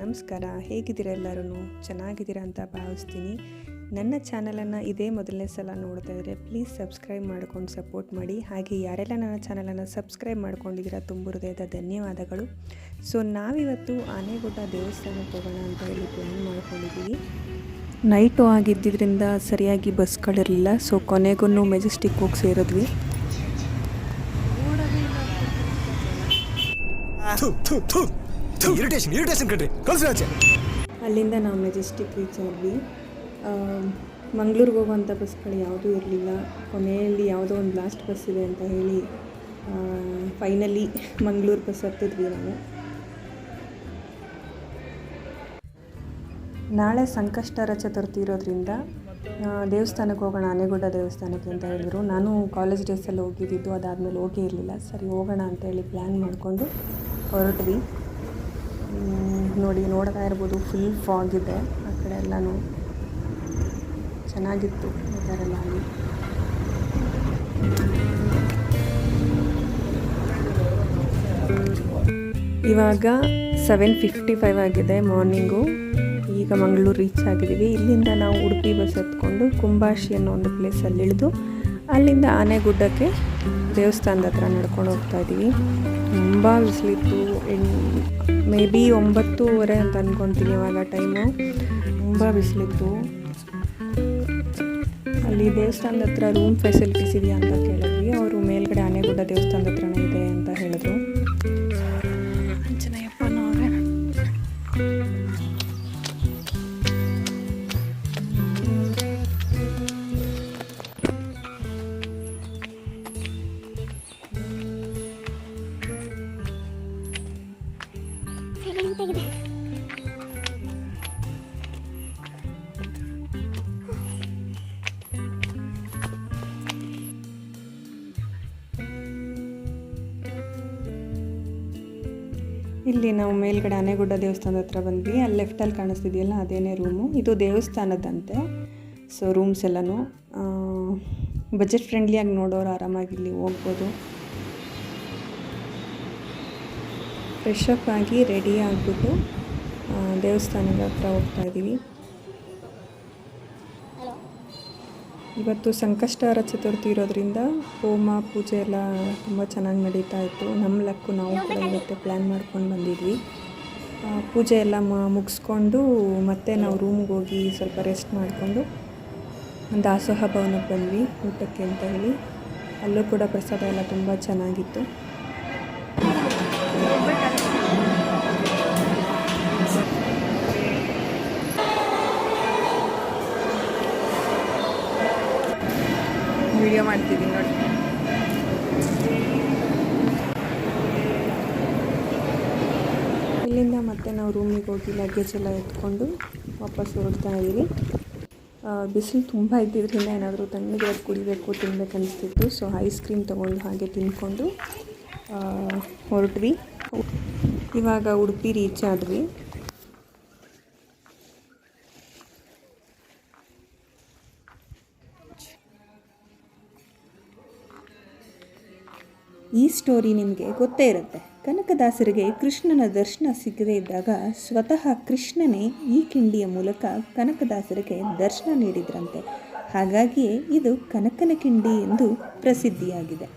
ನಮಸ್ಕಾರ. ಹೇಗಿದ್ದೀರಾ ಎಲ್ಲರೂ? ಚೆನ್ನಾಗಿದ್ದೀರಾ ಅಂತ ಭಾವಿಸ್ತೀನಿ. ನನ್ನ ಚಾನಲನ್ನು ಇದೇ ಮೊದಲನೇ ಸಲ ನೋಡ್ತಾ ಇದ್ದರೆ ಪ್ಲೀಸ್ ಸಬ್ಸ್ಕ್ರೈಬ್ ಮಾಡ್ಕೊಂಡು ಸಪೋರ್ಟ್ ಮಾಡಿ. ಹಾಗೆ ಯಾರೆಲ್ಲ ನನ್ನ ಚಾನಲನ್ನು ಸಬ್ಸ್ಕ್ರೈಬ್ ಮಾಡ್ಕೊಂಡಿದ್ದೀರಾ ತುಂಬ ಹೃದಯದ ಧನ್ಯವಾದಗಳು. ಸೊ ನಾವಿವತ್ತು ಆನೆಗುಡ್ಡ ದೇವಸ್ಥಾನಕ್ಕೆ ಹೋಗೋಣ ಅಂತ ಹೇಳಿ ಪ್ಲ್ಯಾನ್ ಮಾಡ್ಕೊಂಡಿದ್ದೀವಿ. ನೈಟು ಆಗಿದ್ದರಿಂದ ಸರಿಯಾಗಿ ಬಸ್ಗಳಿರಲಿಲ್ಲ ಸೊ ಕೊನೆಗೂ ಮೆಜೆಸ್ಟಿಕ್ ಹೋಗಿ ಸೇರಿದ್ವಿ. ಇರಿಟೇಷನ್ ಇರಿಟೇಷನ್ ಕಣ್ರಿ. ಕಳ್ಸಿ ಆಚೆ. ಅಲ್ಲಿಂದ ನಾವು ಮೆಜೆಸ್ಟಿಕ್ ರೀಚ್ ಆದ್ವಿ. ಮಂಗಳೂರಿಗೆ ಹೋಗುವಂಥ ಬಸ್ಗಳು ಯಾವುದೂ ಇರಲಿಲ್ಲ. ಕೊನೆಯಲ್ಲಿ ಯಾವುದೋ ಒಂದು ಲಾಸ್ಟ್ ಬಸ್ ಇದೆ ಅಂತ ಹೇಳಿ ಫೈನಲಿ ಮಂಗಳೂರು ಬಸ್ ಹತ್ತಿದ್ವಿ ನಾವು. ನಾಳೆ ಸಂಕಷ್ಟರ ಚತುರ್ಥಿ ಇರೋದ್ರಿಂದ ದೇವಸ್ಥಾನಕ್ಕೆ ಹೋಗೋಣ ಆನೆಗುಡ್ಡ ದೇವಸ್ಥಾನಕ್ಕೆ ಅಂತ ಹೇಳಿದ್ರು. ನಾನು ಕಾಲೇಜ್ ಡೇಸಲ್ಲಿ ಹೋಗಿದ್ದಿದ್ದು ಅದಾದಮೇಲೆ ಹೋಗೇ ಇರಲಿಲ್ಲ. ಸರಿ, ಹೋಗೋಣ ಅಂತ ಹೇಳಿ ಪ್ಲ್ಯಾನ್ ಮಾಡಿಕೊಂಡು ಹೊರಟ್ವಿ. ನೋಡಿ ನೋಡ್ತಾ ಇರ್ಬೋದು. ಫುಲ್ ಫಾಗ್ ಇದೆ. ಆ ಕಡೆ ಎಲ್ಲನೂ ಚೆನ್ನಾಗಿತ್ತು ವೆದರೆಲ್ಲ ಅಲ್ಲಿ. ಇವಾಗ ಸೆವೆನ್ ಫಿಫ್ಟಿ ಫೈವ್ ಆಗಿದೆ ಮಾರ್ನಿಂಗು ಈಗ ಮಂಗಳೂರು ರೀಚ್ ಆಗಿದ್ದೀವಿ. ಇಲ್ಲಿಂದ ನಾವು ಉಡುಪಿ ಬಸ್ ಹತ್ಕೊಂಡು ಕುಂಬಾಶಿ ಅನ್ನೋ ಒಂದು ಪ್ಲೇಸಲ್ಲಿ ಇಳಿದು ಅಲ್ಲಿಂದ ಆನೆಗುಡ್ಡಕ್ಕೆ ದೇವಸ್ಥಾನದ ಹತ್ರ ನಡ್ಕೊಂಡು ಹೋಗ್ತಾ ಇದ್ದೀವಿ. ತುಂಬ ಬಿಸಿಲಿತ್ತು. ಮೇ ಬಿ ಒಂಬತ್ತೂವರೆ ಅಂತ ಅಂದ್ಕೊತೀನಿ ಇವಾಗ ಟೈಮು. ತುಂಬ ಬಿಸಿಲಿತ್ತು. ಅಲ್ಲಿ ದೇವಸ್ಥಾನದ ಹತ್ರ ರೂಮ್ ಫೆಸಿಲಿಟೀಸ್ ಇದೆಯಾ ಅಂತ ಕೇಳಿದ್ವಿ. ಅವರು ಮೇಲ್ಗಡೆ ಆನೆಗುಡ್ಡ ದೇವಸ್ಥಾನದ ಹತ್ರನೇ ಇದೆ ಅಂತ ಹೇಳಿದ್ರು. ಇಲ್ಲಿ ನಾವು ಮೇಲ್ಗಡೆ ಆನೆಗುಡ್ಡ ದೇವಸ್ಥಾನದ ಹತ್ರ ಬಂದ್ವಿ. ಅಲ್ಲಿ ಲೆಫ್ಟಲ್ಲಿ ಕಾಣಿಸ್ತಿದೆಯಲ್ಲ, ಅದೇನೇ ರೂಮು ಇದು ದೇವಸ್ಥಾನದಂತೆ. ಸೊ ರೂಮ್ಸ್ ಎಲ್ಲನೂ ಬಜೆಟ್ ಫ್ರೆಂಡ್ಲಿಯಾಗಿ ನೋಡೋರು ಆರಾಮಾಗಿ ಇಲ್ಲಿ ಹೋಗ್ಬೋದು. ಫ್ರೆಶ್ ಅಪ್ ಆಗಿ ರೆಡಿ ಆಗಿಬಿಟ್ಟು ದೇವಸ್ಥಾನದ ಹತ್ರ ಹೋಗ್ತಾ ಇದ್ದೀವಿ. ಇವತ್ತು ಸಂಕಷ್ಟಹರ ಚತುರ್ಥಿ ಇರೋದ್ರಿಂದ ಹೋಮ ಪೂಜೆ ಎಲ್ಲ ತುಂಬ ಚೆನ್ನಾಗಿ ನಡೀತಾ ಇತ್ತು. ನಮ್ಮ ಲಕ್ಕು ನಾವು ಕೂಡ ಇವತ್ತು ಪ್ಲ್ಯಾನ್ ಮಾಡ್ಕೊಂಡು ಬಂದಿದ್ವಿ. ಪೂಜೆ ಎಲ್ಲ ಮ- ಮುಗಿಸ್ಕೊಂಡು ಮತ್ತೆ ನಾವು ರೂಮ್ಗೆ ಹೋಗಿ ಸ್ವಲ್ಪ ರೆಸ್ಟ್ ಮಾಡಿಕೊಂಡು ದಾಸೋಹ ಭವನಕ್ಕೆ ಬಂದ್ವಿ ಊಟಕ್ಕೆ ಅಂತ ಹೇಳಿ. ಅಲ್ಲೂ ಕೂಡ ಪ್ರಸಾದ ಎಲ್ಲ ತುಂಬ ಚೆನ್ನಾಗಿತ್ತು. ವಿಡಿಯೋ ಮಾಡ್ತಿದ್ದೀನಿ ನೋಡಿ. ಇಲ್ಲಿಂದ ಮತ್ತೆ ನಾವು ರೂಮಿಗೆ ಹೋಗಿ ಲಗೇಜ್ ಎಲ್ಲ ಎತ್ಕೊಂಡು ವಾಪಸ್ ಹೊರಡ್ತಾ ಇದ್ದೀವಿ. ಬಿಸಿಲು ತುಂಬ ಇದ್ದಿದ್ದರಿಂದ ಏನಾದರೂ ತಣ್ಣಗೆ ಕುಡಿಬೇಕು, ತಿನ್ಬೇಕು ಅನಿಸ್ತಿತ್ತು. ಸೊ ಐಸ್ ಕ್ರೀಮ್ ತೊಗೊಂಡು ಹಾಗೆ ತಿನ್ಕೊಂಡು ಹೊರಟ್ವಿ. ಇವಾಗ ಉಡುಪಿ ರೀಚ್ ಆದ್ವಿ. ಈ ಸ್ಟೋರಿ ನಿಮಗೆ ಗೊತ್ತೇ ಇರುತ್ತೆ. ಕನಕದಾಸರಿಗೆ ಕೃಷ್ಣನ ದರ್ಶನ ಸಿಗದೇ ಇದ್ದಾಗ ಸ್ವತಃ ಕೃಷ್ಣನೇ ಈ ಕಿಂಡಿಯ ಮೂಲಕ ಕನಕದಾಸರಿಗೆ ದರ್ಶನ ನೀಡಿದ್ರಂತೆ. ಹಾಗಾಗಿಯೇ ಇದು ಕನಕನ ಕಿಂಡಿ ಎಂದು ಪ್ರಸಿದ್ಧಿಯಾಗಿದೆ.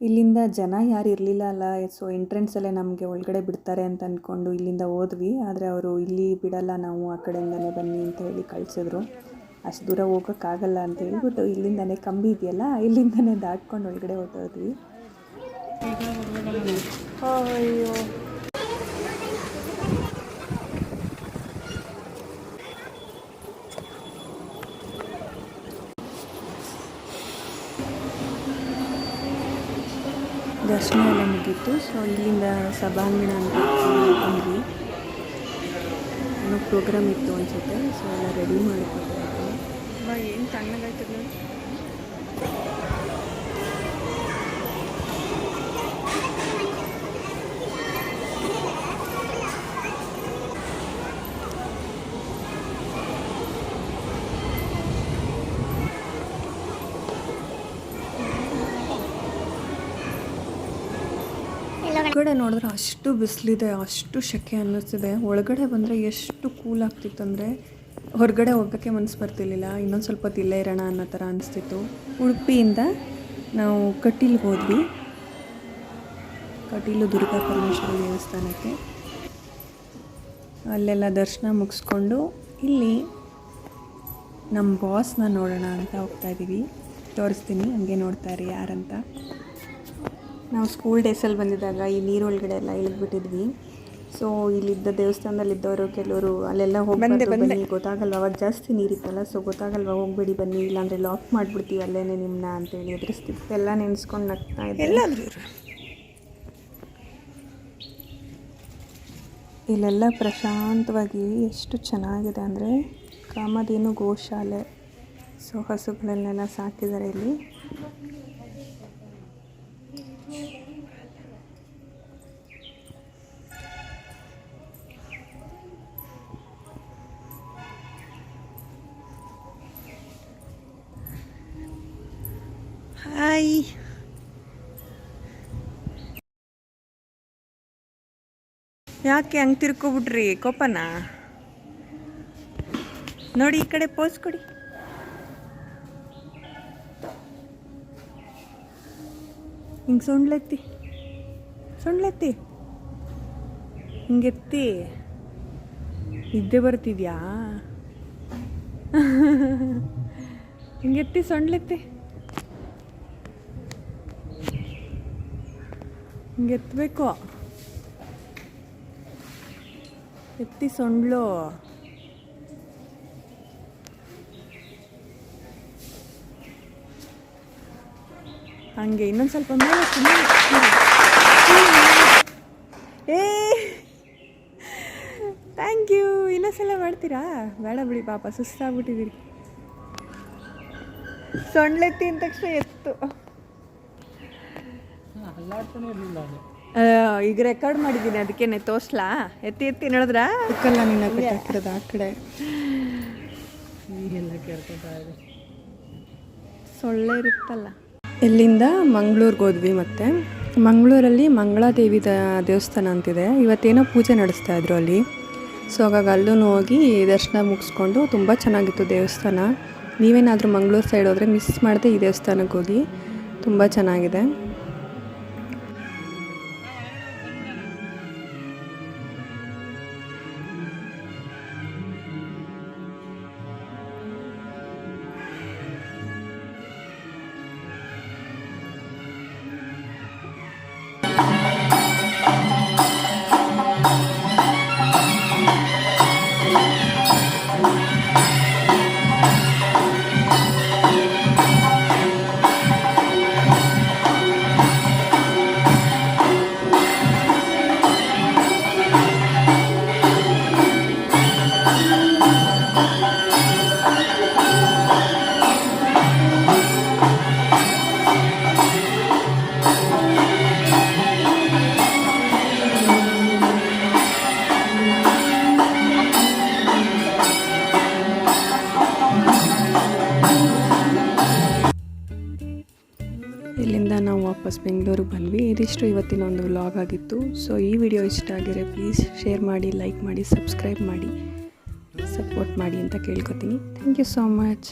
ಇಲ್ಲಿಂದ ಜನ ಯಾರು ಇರಲಿಲ್ಲ ಅಲ್ಲ ಸೊ ಎಂಟ್ರೆನ್ಸಲ್ಲೇ ನಮಗೆ ಒಳಗಡೆ ಬಿಡ್ತಾರೆ ಅಂತ ಅಂದ್ಕೊಂಡು ಇಲ್ಲಿಂದ ಹೋದ್ವಿ. ಆದರೆ ಅವರು ಇಲ್ಲಿ ಬಿಡಲ್ಲ, ನಾವು ಆ ಕಡೆಯಿಂದಲೇ ಬನ್ನಿ ಅಂತ ಹೇಳಿ ಕಳಿಸಿದ್ರು. ಅಷ್ಟು ದೂರ ಹೋಗೋಕ್ಕಾಗಲ್ಲ ಅಂತ ಹೇಳ್ಬಿಟ್ಟು ಇಲ್ಲಿಂದನೇ ಕಂಬಿ ಇದೆಯಲ್ಲ, ಇಲ್ಲಿಂದನೇ ದಾಟ್ಕೊಂಡು ಒಳಗಡೆ ಹೊರಟೋದ್ವಿ ಅಯ್ಯೋ. ದರ್ಶನ ಎಲ್ಲ ಮುಗೀತು. ಸೊ ಇಲ್ಲಿಂದ ಸಭಾಂಗಣ ಅಂತ ಬಂದ್ವಿ. ಏನೋ ಪ್ರೋಗ್ರಾಮ್ ಇತ್ತು ಅನ್ಸುತ್ತೆ. ಸೊ ಎಲ್ಲ ರೆಡಿ ಮಾಡಿಕೊಟ್ಟಿದ್ದಾರೆ ಅಬ್ಬ ಏನು ತಣ್ಣಗಾಯ್ತದ ಹೊರಗಡೆ ನೋಡಿದ್ರೆ ಅಷ್ಟು ಬಿಸಿಲಿದೆ, ಅಷ್ಟು ಶೆಕೆ ಅನ್ನಿಸ್ತಿದೆ. ಒಳಗಡೆ ಬಂದರೆ ಎಷ್ಟು ಕೂಲ್ ಆಗ್ತಿತ್ತಂದರೆ ಹೊರಗಡೆ ಹೋಗೋಕ್ಕೆ ಮನಸ್ಸು ಬರ್ತಿರ್ಲಿಲ್ಲ. ಇನ್ನೊಂದು ಸ್ವಲ್ಪ ಹೊತ್ತು ಇಲ್ಲೇ ಇರೋಣ ಅನ್ನೋ ಥರ ಅನಿಸ್ತಿತ್ತು. ಉಡುಪಿಯಿಂದ ನಾವು ಕಟೀಲ್ಗೆ ಹೋದ್ವಿ. ಕಟೀಲು ದುರ್ಗಾ ಪರಮೇಶ್ವರಿ ದೇವಸ್ಥಾನಕ್ಕೆ. ಅಲ್ಲೆಲ್ಲ ದರ್ಶನ ಮುಗಿಸ್ಕೊಂಡು ಇಲ್ಲಿ ನಮ್ಮ ಬಾಸ್ನ ನೋಡೋಣ ಅಂತ ಹೋಗ್ತಾ ಇದ್ದೀವಿ ತೋರಿಸ್ತೀನಿ, ಹಂಗೆ ನೋಡ್ತಾರೆ ಯಾರಂತ. ನಾವು ಸ್ಕೂಲ್ ಡೇಸಲ್ಲಿ ಬಂದಿದ್ದಾಗ ಈ ನೀರೊಳಗಡೆ ಎಲ್ಲ ಇಳಿದ್ಬಿಟ್ಟಿದ್ವಿ. ಸೊ ಇಲ್ಲಿದ್ದ ದೇವಸ್ಥಾನದಲ್ಲಿ ಇದ್ದವರು ಕೆಲವರು ಅಲ್ಲೆಲ್ಲ ಹೋಗಿ ಬನ್ನಿ ಗೊತ್ತಾಗಲ್ವ? ಅವಾಗ ಜಾಸ್ತಿ ನೀರಿತ್ತಲ್ಲ ಸೊ ಗೊತ್ತಾಗಲ್ವ? ಹೋಗ್ಬೇಡಿ ಬನ್ನಿ ಇಲ್ಲಾಂದರೆ ಲಾಕ್ ಮಾಡಿಬಿಡ್ತೀವಿ ಅಲ್ಲೇನೆ ನಿಮ್ಮನ್ನ ಅಂತೇಳಿ ಎದುರಿಸ್ತೀವಿ. ಎಲ್ಲ ನೆನೆಸ್ಕೊಂಡು ನಗ್ತಾ ಇದ್ದಾರೆ. ಇಲ್ಲೆಲ್ಲ ಪ್ರಶಾಂತವಾಗಿ ಎಷ್ಟು ಚೆನ್ನಾಗಿದೆ ಅಂದರೆ ಕಾಮಧೇನು ಗೋಶಾಲೆ. ಸೊ ಹಸುಗಳನ್ನೆಲ್ಲ ಸಾಕಿದ್ದಾರೆ ಇಲ್ಲಿ. ಹಾಯ್ ಯಾಕೆ ಹಂಗೆ ತಿರ್ಕೊಬಿಟ್ರಿ ಕೋಪನ? ನೋಡಿ ಈ ಕಡೆ ಪೋಸ್ ಕೊಡಿ. ಹಿಂಗೆ ಸೊಂಡ್ಲೆತ್ತಿ. ಸೊಂಡ್ಲೆತ್ತಿ. ಹಿಂಗೆತ್ತಿ. ನಿದ್ದೆ ಬರ್ತಿದ್ಯಾ? ಹಿಂಗೆತ್ತಿ ಸೊಂಡ್ಲೆತ್ತಿ. ಹಿಂಗೆತ್ತಬೇಕು ಎತ್ತಿ ಸೊಂಡ್ಲು. ಹಂಗೆ, ಇನ್ನೊಂದು ಸ್ವಲ್ಪ ಮೇಲೆ. ಏ ಥ್ಯಾಂಕ್ ಯು ಇನ್ನೊಂದ್ಸಲ ಮಾಡ್ತೀರಾ? ಬೇಡ ಬಿಡಿ, ಪಾಪ ಸುಸ್ತಾಗ್ಬಿಟ್ಟಿದ್ದೀರಿ ಸೊಂಡ್ಲೆತ್ತಿ ಅಂದ ತಕ್ಷಣ ಎತ್ತು. ಈಗ ರೆಕಾರ್ಡ್ ಮಾಡಿದ್ದೀನಿ ಅದಕ್ಕೇನೆ ತೋರ್ಸ್ಲಾ? ಎತ್ತಿ ಎತ್ತಿ ನೋಡಿದ್ರಾ? ಅದಕ್ಕೆಲ್ಲ ನಿನ್ನ ಆ ಕಡೆ ಸೊಳ್ಳೆ ಇರುತ್ತಲ್ಲ. ಇಲ್ಲಿಂದ ಮಂಗಳೂರಿಗೆ ಹೋದ್ವಿ ಮತ್ತೆ. ಮಂಗಳೂರಲ್ಲಿ ಮಂಗಳಾದೇವಿ ದ ದೇವಸ್ಥಾನ ಅಂತಿದೆ. ಇವತ್ತೇನೋ ಪೂಜೆ ನಡೆಸ್ತಾ ಇದ್ರು ಅಲ್ಲಿ. ಸೊ ಹಾಗಾಗಿ ಅಲ್ಲೂ ಹೋಗಿ ದರ್ಶನ ಮುಗಿಸ್ಕೊಂಡು ತುಂಬ ಚೆನ್ನಾಗಿತ್ತು ದೇವಸ್ಥಾನ. ನೀವೇನಾದರೂ ಮಂಗಳೂರು ಸೈಡ್ ಹೋದರೆ ಮಿಸ್ ಮಾಡದೆ ಈ ದೇವಸ್ಥಾನಕ್ಕೆ ಹೋಗಿ. ತುಂಬ ಚೆನ್ನಾಗಿದೆ. ಇಲ್ಲಿಂದ ನಾವು ವಾಪಸ್ ಬೆಂಗಳೂರಿಗೆ ಬಂದ್ವಿ. ಇದಿಷ್ಟು ಇವತ್ತಿನ ಒಂದು ವ್ಲಾಗ್ ಆಗಿತ್ತು. ಸೊ ಈ ವಿಡಿಯೋ ಇಷ್ಟ ಆಗಿದ್ರೆ ಪ್ಲೀಸ್ ಶೇರ್ ಮಾಡಿ ಲೈಕ್ ಮಾಡಿ ಸಬ್ಸ್ಕ್ರೈಬ್ ಮಾಡಿ. ಸಪೋರ್ಟ್ ಮಾಡಿ ಅಂತ ಕೇಳ್ಕೊತೀನಿ. Thank you so much